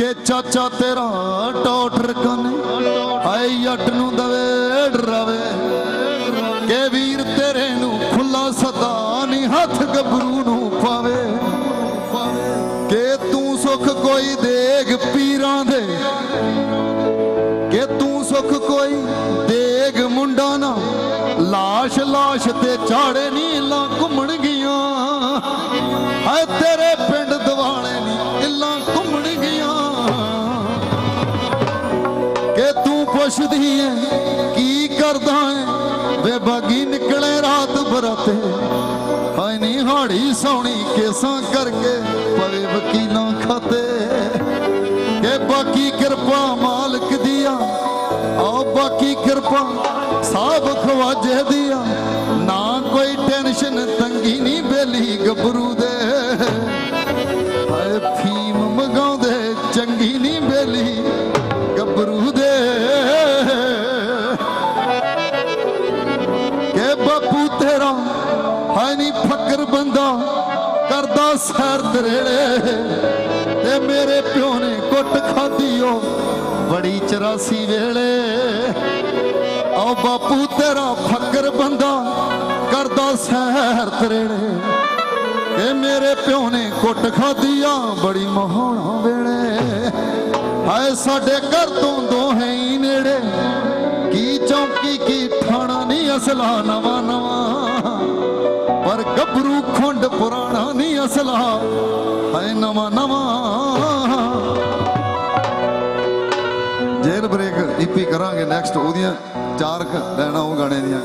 ਕਿ ਚਾਚਾ ਤੇਰਾ ਟੋਟਰ ਕਨੇ, ਆਈ ਅੱਟ ਨੂੰ ਦਵੇ, ਡਰਾਵੇ। ਕਿ ਵੀਰ ਤੇਰੇ ਨੂੰ ਖੁੱਲਾ ਸਦਾ ਨਹੀਂ ਹੱਥ ਗੱਭਰੂ ਨੂੰ ਪਾਵੇ। ਕਿ ਤੂੰ ਸੁਖ ਕੋਈ ਦੇਗ ਪੀਰਾਂ ਦੇ। ਕਿ ਤੂੰ ਸੁਖ ਕੋਈ ਦੇਗ ਮੁੰਡਾ ਨਾ। ਲਾਸ਼ ਲਾਸ਼ ਤੇ ਝਾੜੇ ਨੀ ਲਾ ਘੁੰਮਣ ਗੀਆਂ ਹਾਏ ਤੇਰੇ ਪਿੰਡ ਤੂੰ ਪੁੱਛਦੀ ਐ ਕੀ ਕਰਦਾ ਐ ਵੇ ਬਾਗੀ ਨਿਕਲੇ ਰਾਤ ਬਰਾਤੇ। ਹਾਏ ਨੀ ਹਾੜੀ ਸੌਣੀ ਕੇਸਾਂ ਕਰਕੇ ਪਵੇ ਵਕੀਲਾਂ ਖਾਤੇ। ਕਿ ਬਾਕੀ ਕਿਰਪਾ ਮਾਲਕ ਦੀ ਆ ਬਾਕੀ ਕਿਰਪਾ ਸਾਬ ਖਵਾਜੇ ਦੀ ਨਾ ਕੋਈ ਟੈਨਸ਼ਨ ਤੰਗੀ ਨਹੀਂ ਬੇਲੀ ਗੱਭਰੂ ਦੇ। ਹਾਏ ਫੀਮ ਮਗਾਉਂਦੇ, ਚੰਗੀ ਨਹੀਂ ਬੇਲੀ ਗੱਭਰੂ ਬਾਪੂ ਨਹੀਂ ਫਕਰ ਬੰਦਾ ਕਰਦਾ ਸੈਰ ਤਰੇੜੇ ਤੇ ਮੇਰੇ ਪਿਓ ਨੇ ਕੁੱਟ ਖਾਧੀ ਓ ਬੜੀ 84 ਵੇਲੇ। ਆਓ ਬਾਪੂ, ਤੇਰਾ ਫਕਰ ਬੰਦਾ ਕਰਦਾ ਸੈਰ ਦਰੇੜੇ ਇਹ ਮੇਰੇ ਪਿਓ ਨੇ ਕੁੱਟ ਖਾਧੀ ਆ ਬੜੀ ਮਹਾਉਣਾ ਵੇਲੇ। ਹਾਏ ਸਾਡੇ ਘਰ ਤੋਂ ਦੋਹੇ ਹੀ ਨੇੜੇ, ਕੀ ਚੌਂਕੀ, ਕੀ ਠਾਣਾ ਅਸਲਾ ਨਵਾਂ ਨਵਾਂ। ਪਰ ਗੱਭਰੂ ਖੁੰਡ ਪੁਰਾਣਾ ਨਹੀਂ ਅਸਲਾ। ਹਾਏ ਨਵਾਂ ਨਵਾਂ। ਜੇਲ ਬ੍ਰੇਕ ਈਪੀ ਕਰਾਂਗੇ ਨੈਕਸਟ ਉਹਦੀਆਂ ਚਾਰ ਕੁ ਲੈਣਾ ਉਹ ਗਾਣੇ ਦੀਆਂ।